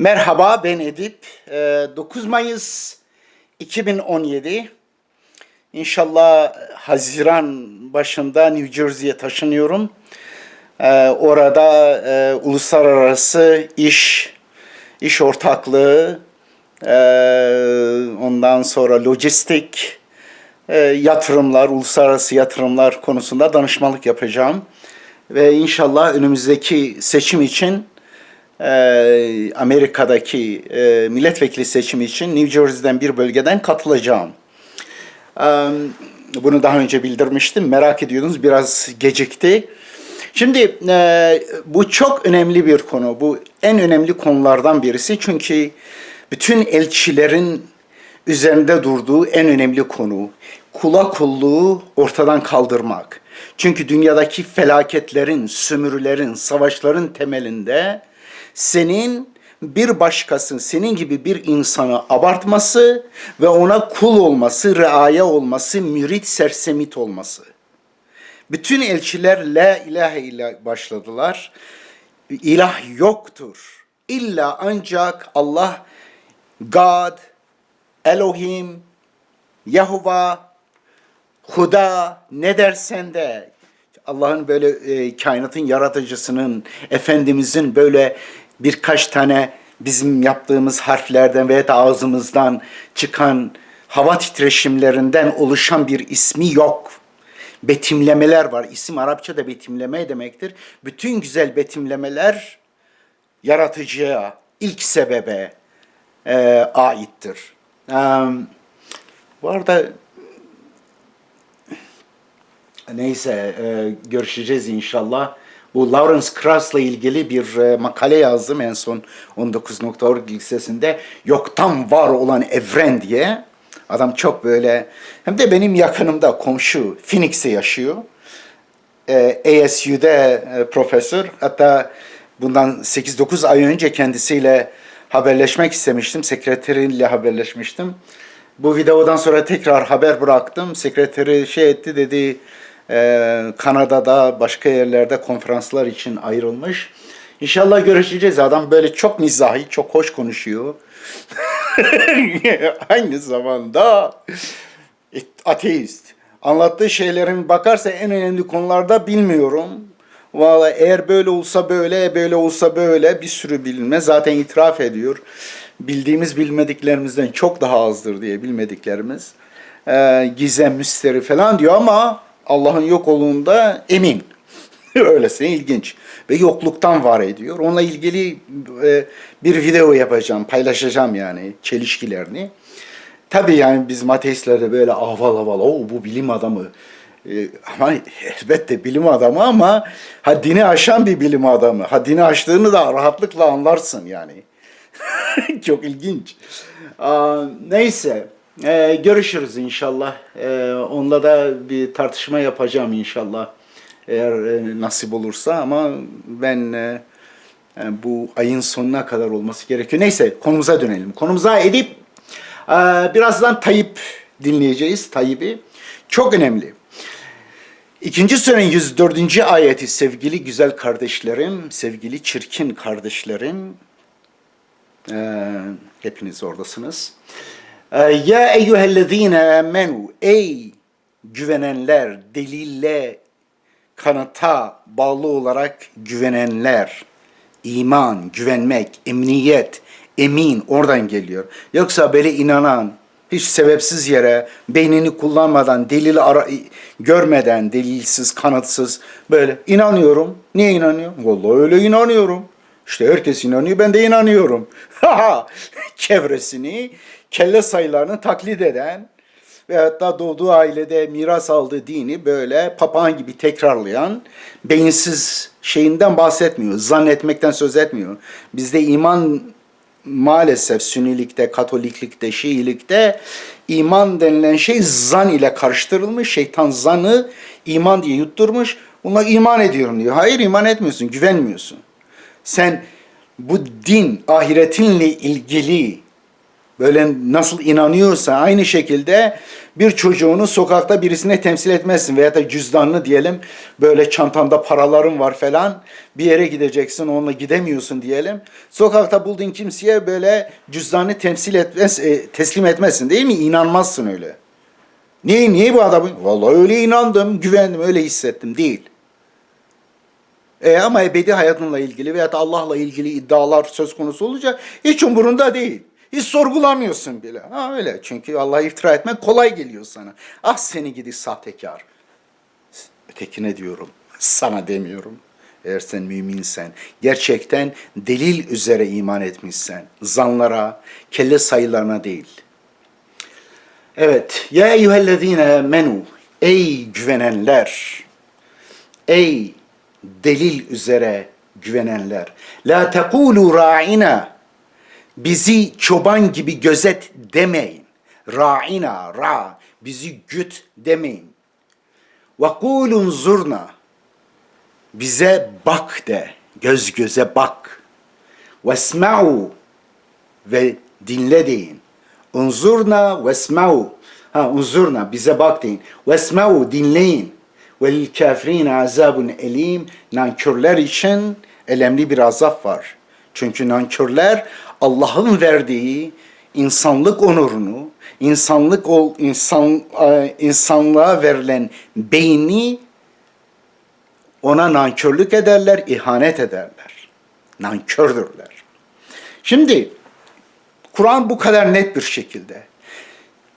Merhaba ben Edip. Ee, 9 Mayıs 2017. İnşallah Haziran başında New Jersey'ye taşınıyorum. Ee, orada e, uluslararası iş, iş ortaklığı, e, ondan sonra lojistik, e, yatırımlar, uluslararası yatırımlar konusunda danışmanlık yapacağım. Ve inşallah önümüzdeki seçim için e, Amerika'daki e, milletvekili seçimi için New Jersey'den bir bölgeden katılacağım. E, bunu daha önce bildirmiştim. Merak ediyordunuz. Biraz gecikti. Şimdi e, bu çok önemli bir konu. Bu en önemli konulardan birisi. Çünkü bütün elçilerin üzerinde durduğu en önemli konu kula kulluğu ortadan kaldırmak. Çünkü dünyadaki felaketlerin, sömürülerin, savaşların temelinde senin bir başkası, senin gibi bir insanı abartması ve ona kul olması, reaya olması, mürit sersemit olması. Bütün elçiler la ilahe illa başladılar. İlah yoktur. İlla ancak Allah, God, Elohim, Yahova, Huda ne dersen de Allah'ın böyle e, kainatın yaratıcısının, Efendimizin böyle birkaç tane bizim yaptığımız harflerden veya da ağzımızdan çıkan hava titreşimlerinden oluşan bir ismi yok. Betimlemeler var. İsim Arapçada betimleme demektir. Bütün güzel betimlemeler yaratıcıya, ilk sebebe e, aittir. E, bu arada neyse e, görüşeceğiz inşallah. Bu Lawrence Krauss'la ilgili bir e, makale yazdım en son 19.org lisesinde. Yoktan var olan evren diye. Adam çok böyle hem de benim yakınımda komşu Phoenix'te yaşıyor. E, ASU'da e, profesör. Hatta bundan 8-9 ay önce kendisiyle haberleşmek istemiştim. Sekreteriyle haberleşmiştim. Bu videodan sonra tekrar haber bıraktım. Sekreteri şey etti dedi e, Kanada'da başka yerlerde konferanslar için ayrılmış. İnşallah görüşeceğiz. Adam böyle çok mizahi, çok hoş konuşuyor. Aynı zamanda ateist. Anlattığı şeylerin bakarsa en önemli konularda bilmiyorum. Valla eğer böyle olsa böyle, böyle olsa böyle bir sürü bilme zaten itiraf ediyor. Bildiğimiz bilmediklerimizden çok daha azdır diye bilmediklerimiz. Ee, gizem, müsteri falan diyor ama Allah'ın yok olduğunda emin. Öylesine ilginç. Ve yokluktan var ediyor. Onunla ilgili e, bir video yapacağım, paylaşacağım yani çelişkilerini. Tabii yani biz ateistlerde böyle aval aval, o bu bilim adamı. E, ama elbette bilim adamı ama haddini aşan bir bilim adamı. Haddini aştığını da rahatlıkla anlarsın yani. Çok ilginç. Aa, neyse. Ee, görüşürüz inşallah. Ee, onunla da bir tartışma yapacağım inşallah. Eğer e, nasip olursa ama ben e, e, bu ayın sonuna kadar olması gerekiyor. Neyse konumuza dönelim. Konumuza edip e, birazdan Tayyip dinleyeceğiz. Tayyip'i. Çok önemli. İkinci surenin 104. ayeti sevgili güzel kardeşlerim, sevgili çirkin kardeşlerim, e, hepiniz oradasınız. Ee, ya eyyühellezine amenu ey güvenenler, delille, kanıta bağlı olarak güvenenler, iman, güvenmek, emniyet, emin oradan geliyor. Yoksa böyle inanan, hiç sebepsiz yere beynini kullanmadan, delil ara, görmeden, delilsiz, kanıtsız böyle inanıyorum. Niye inanıyorum? Vallahi öyle inanıyorum. İşte herkes inanıyor, ben de inanıyorum. Çevresini, kelle sayılarını taklit eden ve hatta doğduğu ailede miras aldığı dini böyle papağan gibi tekrarlayan beyinsiz şeyinden bahsetmiyor. Zannetmekten söz etmiyor. Bizde iman maalesef Sünnilikte, Katoliklikte, Şiilikte iman denilen şey zan ile karıştırılmış. Şeytan zanı iman diye yutturmuş. Bunlar iman ediyorum diyor. Hayır iman etmiyorsun, güvenmiyorsun. Sen bu din ahiretinle ilgili böyle nasıl inanıyorsa aynı şekilde Bir çocuğunu sokakta birisine temsil etmezsin veya da cüzdanını diyelim böyle çantanda paraların var falan bir yere gideceksin onunla gidemiyorsun diyelim. Sokakta bulduğun kimseye böyle cüzdanını temsil etmez, e, teslim etmezsin değil mi? İnanmazsın öyle. Niye, niye bu adamı? Vallahi öyle inandım, güvendim, öyle hissettim. Değil. E ama ebedi hayatınla ilgili veya da Allah'la ilgili iddialar söz konusu olunca hiç umurunda değil. Hiç sorgulamıyorsun bile. Ha öyle. Çünkü Allah'a iftira etmek kolay geliyor sana. Ah seni gidi sahtekar. Ötekine diyorum. Sana demiyorum. Eğer sen müminsen, gerçekten delil üzere iman etmişsen, zanlara, kelle sayılarına değil. Evet. Ya eyyühellezine menu. Ey güvenenler. Ey delil üzere güvenenler. La tekulu ra'ina. Bizi çoban gibi gözet demeyin. Ra'ina, ra. Bizi güt demeyin. Ve kulun zurna. Bize bak de. Göz göze bak. Vesma'u. Ve dinle deyin. Unzurna vesma'u. Ha unzurna bize bak deyin. Vesma'u dinleyin. Vel kafirine azabun elim. Nankörler için elemli bir azap var. Çünkü nankörler Allah'ın verdiği insanlık onurunu, insanlık ol insan e, insanlığa verilen beyni ona nankörlük ederler, ihanet ederler. Nankördürler. Şimdi Kur'an bu kadar net bir şekilde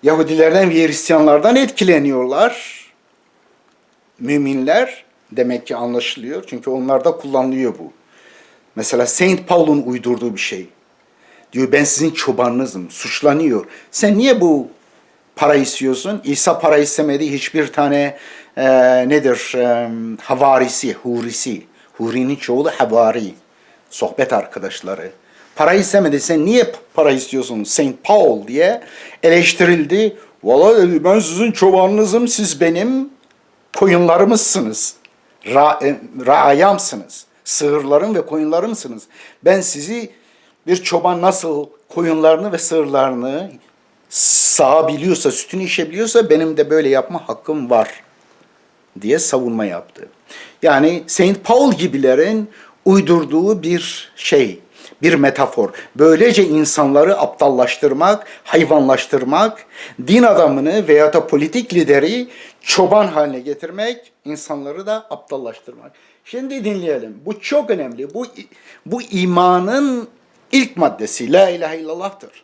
Yahudilerden ve Hristiyanlardan etkileniyorlar. Müminler demek ki anlaşılıyor. Çünkü onlarda kullanılıyor bu. Mesela Saint Paul'un uydurduğu bir şey. Diyor ben sizin çobanınızım. Suçlanıyor. Sen niye bu para istiyorsun? İsa para istemedi. Hiçbir tane e, nedir? E, havarisi, hurisi. Huri'nin çoğulu havari. Sohbet arkadaşları. Para istemedi. Sen niye para istiyorsun? Saint Paul diye eleştirildi. Valla dedi ben sizin çobanınızım. Siz benim koyunlarımızsınız. Ra, e, raayamsınız. Sığırlarım ve koyunlarımsınız. Ben sizi bir çoban nasıl koyunlarını ve sığırlarını sağabiliyorsa, sütünü içebiliyorsa benim de böyle yapma hakkım var diye savunma yaptı. Yani Saint Paul gibilerin uydurduğu bir şey, bir metafor. Böylece insanları aptallaştırmak, hayvanlaştırmak, din adamını veya da politik lideri çoban haline getirmek, insanları da aptallaştırmak. Şimdi dinleyelim. Bu çok önemli. Bu bu imanın ilk maddesi la ilahe illallah'tır.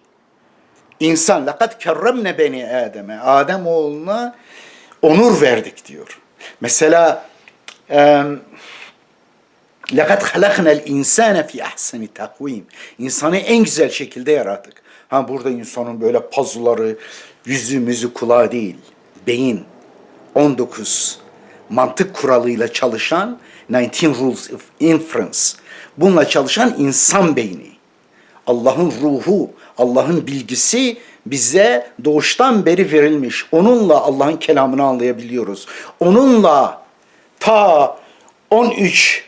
İnsan lakat kerremne beni Adem'e. Adem oğluna onur verdik diyor. Mesela lakat halaknel insane fi ahseni takvim. İnsanı en güzel şekilde yarattık. Ha burada insanın böyle pazuları, yüzü, müzü, kulağı değil. Beyin 19 mantık kuralıyla çalışan 19 rules of inference. Bununla çalışan insan beyni. Allah'ın ruhu, Allah'ın bilgisi bize doğuştan beri verilmiş. Onunla Allah'ın kelamını anlayabiliyoruz. Onunla ta 13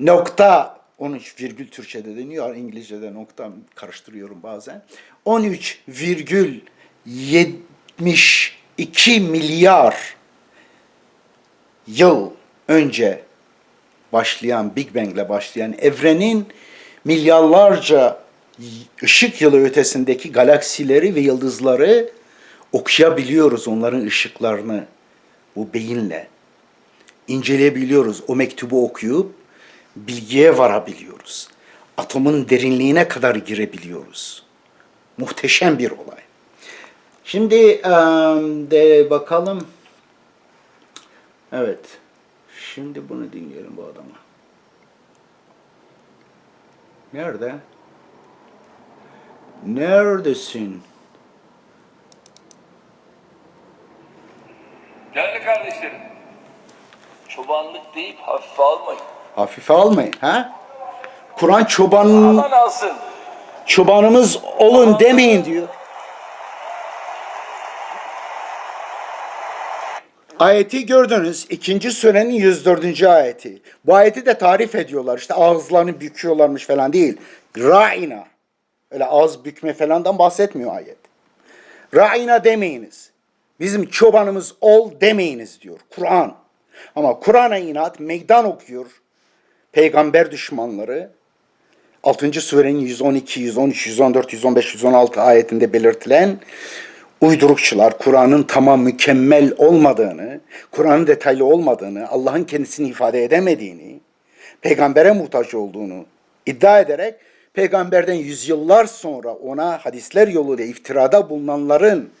nokta 13 virgül Türkçe'de deniyor, İngilizce'de nokta karıştırıyorum bazen. 13 virgül 72 milyar yıl önce başlayan Big Bang'le başlayan evrenin milyarlarca ışık yılı ötesindeki galaksileri ve yıldızları okuyabiliyoruz onların ışıklarını bu beyinle. inceleyebiliyoruz. O mektubu okuyup bilgiye varabiliyoruz. Atomun derinliğine kadar girebiliyoruz. Muhteşem bir olay. Şimdi de bakalım. Evet. Şimdi bunu dinleyelim bu adama. Nerede? Neredesin? Değerli kardeşlerim, çobanlık deyip hafife almayın. Hafife almayın. Ha? Kur'an çoban Aman alsın. çobanımız olun demeyin diyor. Ayeti gördünüz. ikinci surenin 104. ayeti. Bu ayeti de tarif ediyorlar. İşte ağızlarını büküyorlarmış falan değil. Ra'ina. Öyle ağız bükme falandan bahsetmiyor ayet. Ra'ina demeyiniz. Bizim çobanımız ol demeyiniz diyor Kur'an. Ama Kur'an'a inat meydan okuyor peygamber düşmanları. 6. surenin 112, 113, 114, 115, 116 ayetinde belirtilen uydurukçular Kur'an'ın tamam mükemmel olmadığını, Kur'an'ın detaylı olmadığını, Allah'ın kendisini ifade edemediğini, peygambere muhtaç olduğunu iddia ederek peygamberden yüzyıllar sonra ona hadisler yoluyla iftirada bulunanların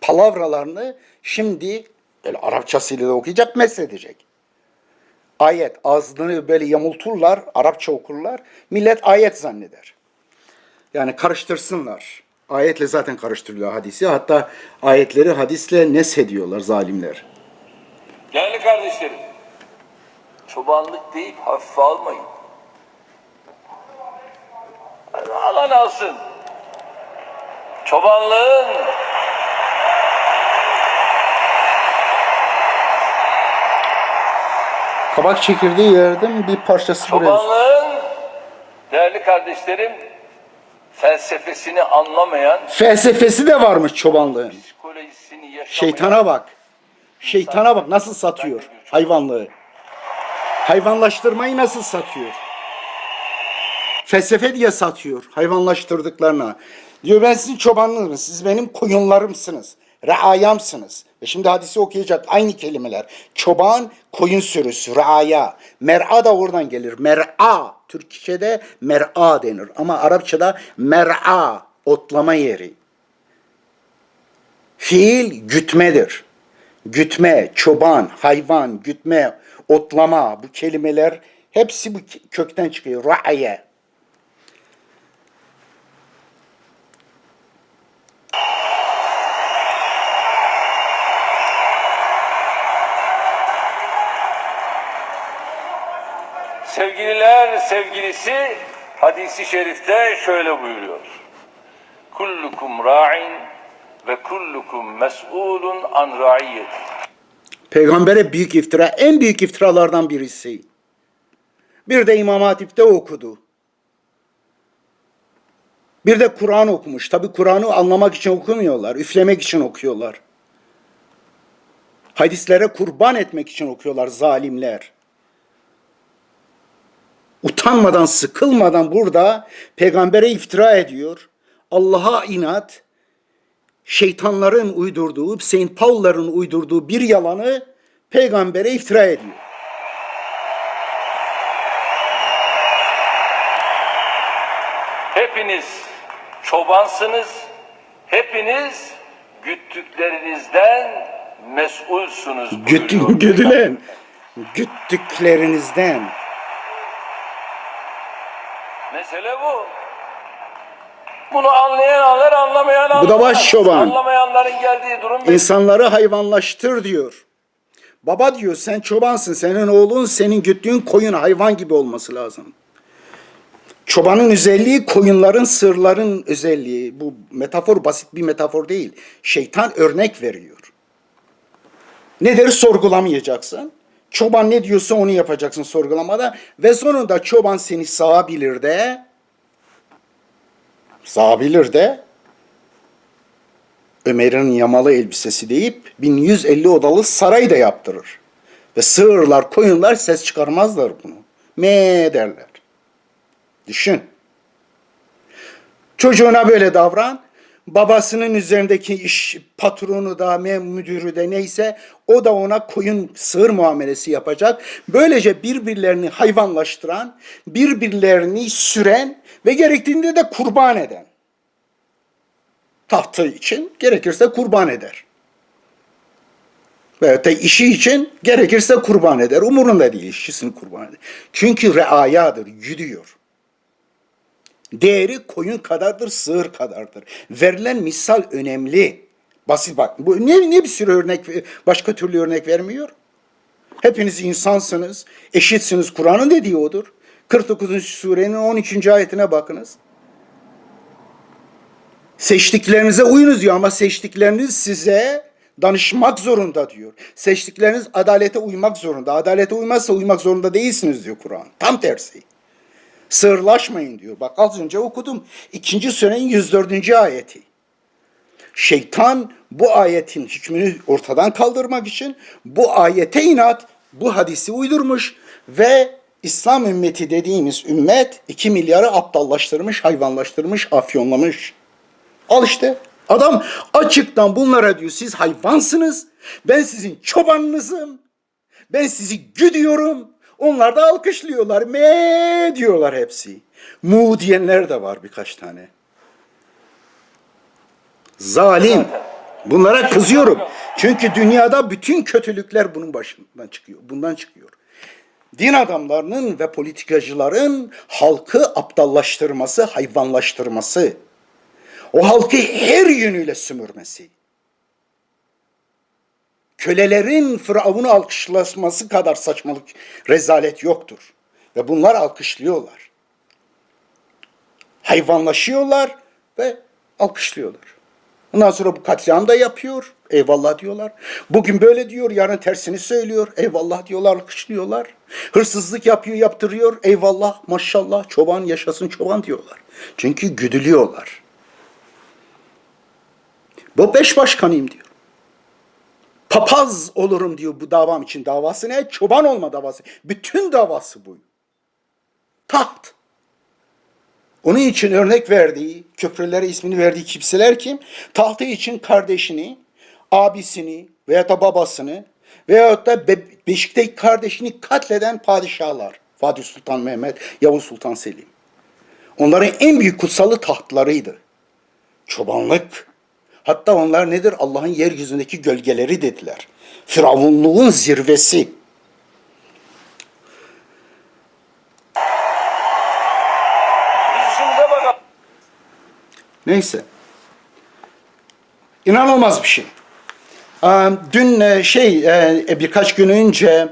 palavralarını şimdi böyle Arapçasıyla da okuyacak, mesedecek. Ayet ağzını böyle yamulturlar, Arapça okurlar. Millet ayet zanneder. Yani karıştırsınlar. Ayetle zaten karıştırılıyor hadisi. Hatta ayetleri hadisle nesediyorlar zalimler. Değerli kardeşlerim, çobanlık deyip hafife almayın. Alan alsın. Çobanlığın Kabak çekirdeği yerdim bir parçası buraya. Çobanlığın değerli kardeşlerim felsefesini anlamayan, Felsefesi de varmış çobanlığın. psikolojisini yaşamayan Şeytana bak. Şeytana bak nasıl satıyor hayvanlığı. Hayvanlaştırmayı nasıl satıyor? Felsefe diye satıyor hayvanlaştırdıklarına. Diyor ben sizin çobanınızım, siz benim koyunlarımsınız, reayamsınız. Ve şimdi hadisi okuyacak aynı kelimeler. Çoban, koyun sürüsü, reaya. Mer'a da oradan gelir. Mer'a. Türkçe'de mer'a denir. Ama Arapçada mer'a, otlama yeri. Fiil gütmedir. Gütme, çoban, hayvan, gütme, otlama bu kelimeler hepsi bu kökten çıkıyor. Ra'ye. Sevgililer sevgilisi hadisi şerifte şöyle buyuruyor. Kullukum ra'in ve kullukum mes'ulun an ra'iyyeti. Peygambere büyük iftira, en büyük iftiralardan birisi. Bir de İmam Hatip'te okudu. Bir de Kur'an okumuş. Tabi Kur'an'ı anlamak için okumuyorlar, üflemek için okuyorlar. Hadislere kurban etmek için okuyorlar zalimler. Utanmadan, sıkılmadan burada peygambere iftira ediyor. Allah'a inat, şeytanların uydurduğu, Saint Paul'ların uydurduğu bir yalanı peygambere iftira ediyor. Hepiniz çobansınız. Hepiniz güttüklerinizden mesulsunuz. Güt, güdülen, güttüklerinizden. Mesele bu. Bunu anlayan anlar, anlamayan anlamaz. Bu da baş çoban. Anlamayanların geldiği durum. İnsanları hayvanlaştır diyor. Baba diyor sen çobansın, senin oğlun senin güttüğün koyun hayvan gibi olması lazım. Çobanın özelliği koyunların, sırların özelliği. Bu metafor basit bir metafor değil. Şeytan örnek veriyor. Nedir sorgulamayacaksın. Çoban ne diyorsa onu yapacaksın sorgulamada. Ve sonunda çoban seni sağabilir de sağabilir de Ömer'in yamalı elbisesi deyip 1150 odalı saray da yaptırır. Ve sığırlar, koyunlar ses çıkarmazlar bunu. Me derler. Düşün. Çocuğuna böyle davran. Babasının üzerindeki iş patronu da müdürü de neyse o da ona koyun sığır muamelesi yapacak. Böylece birbirlerini hayvanlaştıran, birbirlerini süren ve gerektiğinde de kurban eden. Tahtı için gerekirse kurban eder. Veyahut da işi için gerekirse kurban eder. Umurunda değil işçisini kurban eder. Çünkü reayadır, güdüyor. Değeri koyun kadardır, sığır kadardır. Verilen misal önemli. Basit bak. Bu niye, niye bir sürü örnek, başka türlü örnek vermiyor? Hepiniz insansınız, eşitsiniz. Kur'an'ın dediği odur. 49. surenin 13. ayetine bakınız. Seçtiklerinize uyunuz diyor ama seçtikleriniz size danışmak zorunda diyor. Seçtikleriniz adalete uymak zorunda. Adalete uymazsa uymak zorunda değilsiniz diyor Kur'an. Tam tersi. Sığırlaşmayın diyor. Bak az önce okudum. İkinci surenin 104. ayeti. şeytan bu ayetin hükmünü ortadan kaldırmak için bu ayete inat bu hadisi uydurmuş ve İslam ümmeti dediğimiz ümmet 2 milyarı aptallaştırmış, hayvanlaştırmış, afyonlamış. Al işte. Adam açıktan bunlara diyor siz hayvansınız. Ben sizin çobanınızım. Ben sizi güdüyorum. Onlar da alkışlıyorlar. Me diyorlar hepsi. Mu diyenler de var birkaç tane. Zalim. Bunlara kızıyorum. Çünkü dünyada bütün kötülükler bunun başından çıkıyor. Bundan çıkıyor. Din adamlarının ve politikacıların halkı aptallaştırması, hayvanlaştırması. O halkı her yönüyle sümürmesi. Kölelerin Firavun'u alkışlaması kadar saçmalık, rezalet yoktur. Ve bunlar alkışlıyorlar. Hayvanlaşıyorlar ve alkışlıyorlar. Ondan sonra bu katliam da yapıyor. Eyvallah diyorlar. Bugün böyle diyor, yarın tersini söylüyor. Eyvallah diyorlar, alkışlıyorlar. Hırsızlık yapıyor, yaptırıyor. Eyvallah, maşallah, çoban yaşasın çoban diyorlar. Çünkü güdülüyorlar. Bu beş başkanıyım diyor. Papaz olurum diyor bu davam için. Davası ne? Çoban olma davası. Bütün davası bu. Taht. Onun için örnek verdiği, köprülere ismini verdiği kimseler kim? Tahtı için kardeşini, abisini veya da babasını veyahut da Be- Beşik'teki kardeşini katleden padişahlar. Fatih Sultan Mehmet, Yavuz Sultan Selim. Onların en büyük kutsalı tahtlarıydı. Çobanlık. Hatta onlar nedir? Allah'ın yeryüzündeki gölgeleri dediler. Firavunluğun zirvesi. Neyse. İnanılmaz bir şey. Ee, Dün e, şey e, birkaç gün önce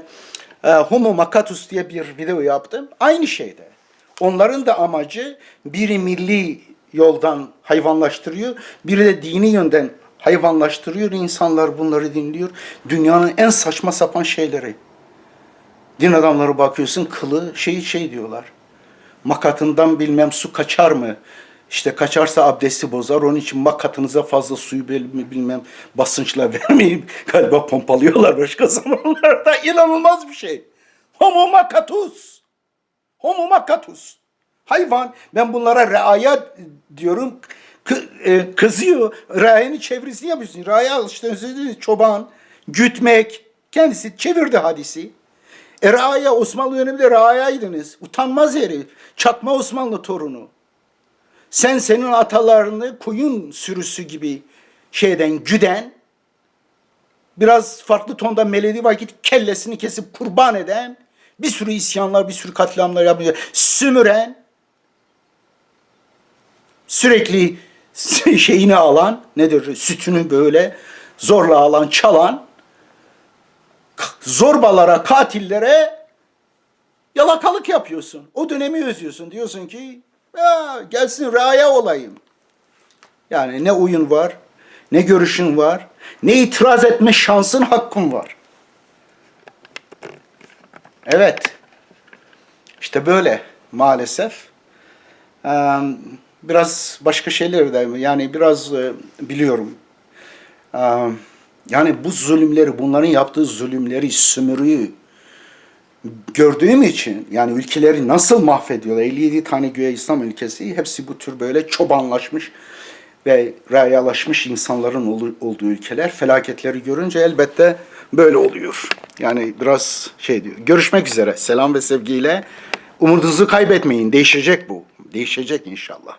e, Homo Makatus diye bir video yaptım. Aynı şeyde. Onların da amacı biri milli yoldan hayvanlaştırıyor, biri de dini yönden hayvanlaştırıyor. İnsanlar bunları dinliyor. Dünyanın en saçma sapan şeyleri. Din adamları bakıyorsun kılı şey şey diyorlar. Makatından bilmem su kaçar mı? İşte kaçarsa abdesti bozar. Onun için makatınıza fazla suyu bil- bilmem basınçla vermeyin. Galiba pompalıyorlar başka zamanlarda. İnanılmaz bir şey. Homo makatus. Homo makatus. Hayvan. Ben bunlara reaya diyorum. E, kızıyor. Reayenin çevirisini yapıyorsun. Reaya işte çoban, gütmek. Kendisi çevirdi hadisi. E Raaya Osmanlı döneminde Raaya'ydınız. Utanmaz herif. Çakma Osmanlı torunu. Sen senin atalarını koyun sürüsü gibi şeyden güden, biraz farklı tonda melodi vakit kellesini kesip kurban eden, bir sürü isyanlar, bir sürü katliamlar yapıyor. Sümüren, sürekli şeyini alan, nedir, sütünü böyle zorla alan, çalan, zorbalara, katillere yalakalık yapıyorsun. O dönemi özlüyorsun. Diyorsun ki ya gelsin raya olayım. Yani ne oyun var, ne görüşün var, ne itiraz etme şansın, hakkın var. Evet. İşte böyle maalesef. Ee, Biraz başka şeyler de yani biraz e, biliyorum. Ee, Yani bu zulümleri, bunların yaptığı zulümleri, sömürüyü gördüğüm için yani ülkeleri nasıl mahvediyorlar. 57 tane güya İslam ülkesi hepsi bu tür böyle çobanlaşmış ve rayalaşmış insanların olduğu ülkeler felaketleri görünce elbette böyle oluyor. Yani biraz şey diyor. Görüşmek üzere. Selam ve sevgiyle. Umudunuzu kaybetmeyin. Değişecek bu. Değişecek inşallah.